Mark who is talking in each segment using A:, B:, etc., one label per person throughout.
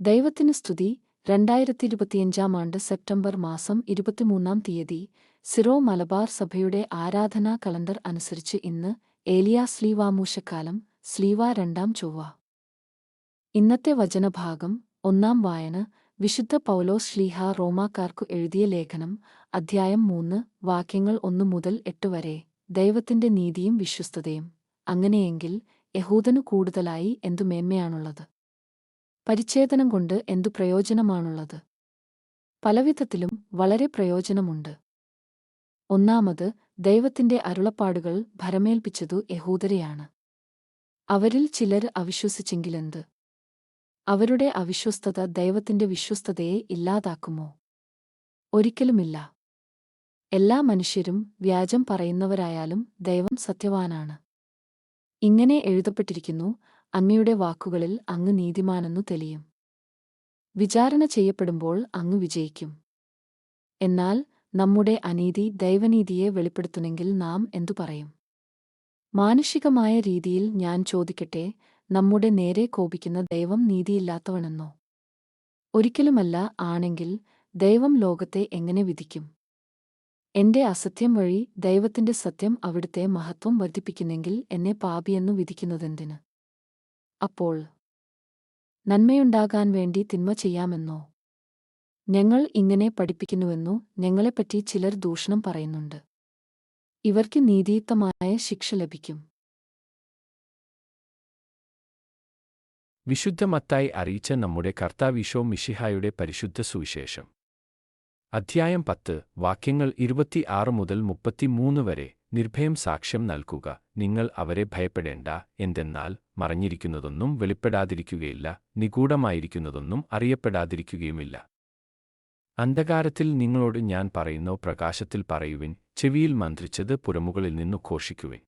A: ദൈവത്തിന് സ്തുതി. രണ്ടായിരത്തി ഇരുപത്തിയഞ്ചാം ആണ്ട് സെപ്റ്റംബർ മാസം ഇരുപത്തിമൂന്നാം തീയതി സിറോ മലബാർ സഭയുടെ ആരാധനാ കലണ്ടർ അനുസരിച്ച് ഇന്ന് ഏലിയ സ്ലീവാമൂശക്കാലം സ്ലീവ രണ്ടാം ചൊവ്വ. ഇന്നത്തെ വചനഭാഗം ഒന്നാം വായന വിശുദ്ധ പൗലോസ് ശ്ലീഹ റോമാക്കാർക്കു എഴുതിയ ലേഖനം അധ്യായം മൂന്ന് വാക്യങ്ങൾ ഒന്നു മുതൽ എട്ട് വരെ. ദൈവത്തിന്റെ നീതിയും വിശ്വസ്തതയും. അങ്ങനെയെങ്കിൽ യഹൂദനു കൂടുതലായി എന്തു മേന്മയാണുള്ളത്? പരിച്ഛേദനം കൊണ്ട് എന്തു പ്രയോജനമാണുള്ളത്? പലവിധത്തിലും വളരെ പ്രയോജനമുണ്ട്. ഒന്നാമത് ദൈവത്തിന്റെ അരുളപ്പാടുകൾ ഭരമേൽപ്പിച്ചതു യഹൂദരെയാണ്. അവരിൽ ചിലർ അവിശ്വസിച്ചെങ്കിലെന്ത്? അവരുടെ അവിശ്വസ്തത ദൈവത്തിന്റെ വിശ്വസ്തതയെ ഇല്ലാതാക്കുമോ? ഒരിക്കലുമില്ല. എല്ലാ മനുഷ്യരും വ്യാജം പറയുന്നവരായാലും ദൈവം സത്യവാനാണ്. ഇങ്ങനെ എഴുതപ്പെട്ടിരിക്കുന്നു അങ്ങയുടെ വാക്കുകളിൽ അങ്ങ് നീതിമാനെന്നു തെളിയും. വിചാരണ ചെയ്യപ്പെടുമ്പോൾ അങ്ങ് വിജയിക്കും. എന്നാൽ നമ്മുടെ അനീതി ദൈവനീതിയെ വെളിപ്പെടുത്തുന്നെങ്കിൽ നാം എന്തു പറയും? മാനുഷികമായ രീതിയിൽ ഞാൻ ചോദിക്കട്ടെ നമ്മുടെ നേരെ കോപിക്കുന്ന ദൈവം നീതിയില്ലാത്തവണെന്നോ ഒരിക്കലുമല്ല ആണെങ്കിൽ ദൈവം ലോകത്തെ എങ്ങനെ വിധിക്കും? എന്റെ അസത്യം വഴി ദൈവത്തിന്റെ സത്യം അവിടുത്തെ മഹത്വം വർദ്ധിപ്പിക്കുന്നെങ്കിൽ എന്നെ പാപിയെന്നു വിധിക്കുന്നതെന്തിന്? അപ്പോൾ നന്മയുണ്ടാകാൻ വേണ്ടി തിന്മ ചെയ്യാമെന്നോ? ഞങ്ങൾ ഇങ്ങനെ പഠിപ്പിക്കുന്നുവെന്നു ഞങ്ങളെപ്പറ്റി ചിലർ ദൂഷണം പറയുന്നുണ്ട്. ഇവർക്ക് നീതിയുക്തമായ ശിക്ഷ ലഭിക്കും.
B: വിശുദ്ധമത്തായി അറിയിച്ച നമ്മുടെ കർത്താവിശോ മിഷിഹായുടെ പരിശുദ്ധ സുവിശേഷം. അധ്യായം പത്ത് വാക്യങ്ങൾ ഇരുപത്തിയാറ് മുതൽ മുപ്പത്തിമൂന്ന് വരെ. നിർഭയം സാക്ഷ്യം നൽകുക. നിങ്ങൾ അവരെ ഭയപ്പെടേണ്ട എന്തെന്നാൽ മറഞ്ഞിരിക്കുന്നതൊന്നും വെളിപ്പെടാതിരിക്കുകയില്ല നിഗൂഢമായിരിക്കുന്നതൊന്നും അറിയപ്പെടാതിരിക്കുകയുമില്ല. അന്ധകാരത്തിൽ നിങ്ങളോട് ഞാൻ പറയുന്നോ പ്രകാശത്തിൽ പറയുവിൻ ചെവിയിൽ മന്ത്രിച്ചത് പുറമുകളിൽ നിന്നു ഘോഷിക്കുവിൻ.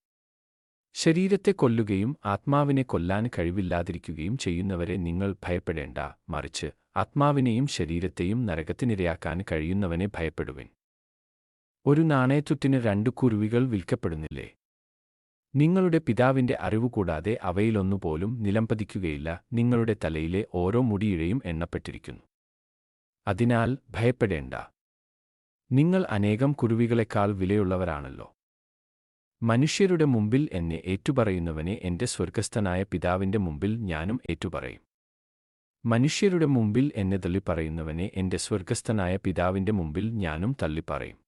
B: ശരീരത്തെ കൊല്ലുകയും ആത്മാവിനെ കൊല്ലാൻ കഴിവില്ലാതിരിക്കുകയും ചെയ്യുന്നവരെ നിങ്ങൾ ഭയപ്പെടേണ്ട മറിച്ച് ആത്മാവിനെയും ശരീരത്തെയും നരകത്തിനിരയാക്കാൻ കഴിയുന്നവനെ ഭയപ്പെടുവിൻ. ഒരു നാണയത്തുറ്റിന് രണ്ടു കുരുവികൾ വിൽക്കപ്പെടുന്നില്ലേ? നിങ്ങളുടെ പിതാവിന്റെ അറിവ് കൂടാതെ അവയിലൊന്നുപോലും നിലംപതിക്കുകയില്ല നിങ്ങളുടെ തലയിലെ ഓരോ മുടിയിഴയും എണ്ണപ്പെട്ടിരിക്കുന്നു. അതിനാൽ ഭയപ്പെടേണ്ട. നിങ്ങൾ അനേകം കുരുവികളെക്കാൾ വിലയുള്ളവരാണല്ലോ. മനുഷ്യരുടെ മുമ്പിൽ എന്നെ ഏറ്റുപറയുന്നവനെ എന്റെ സ്വർഗസ്ഥനായ പിതാവിന്റെ മുമ്പിൽ ഞാനും ഏറ്റുപറയും. മനുഷ്യരുടെ മുമ്പിൽ എന്നെ തള്ളിപ്പറയുന്നവനെ എന്റെ സ്വർഗസ്ഥനായ പിതാവിന്റെ മുമ്പിൽ ഞാനും തള്ളിപ്പറയും.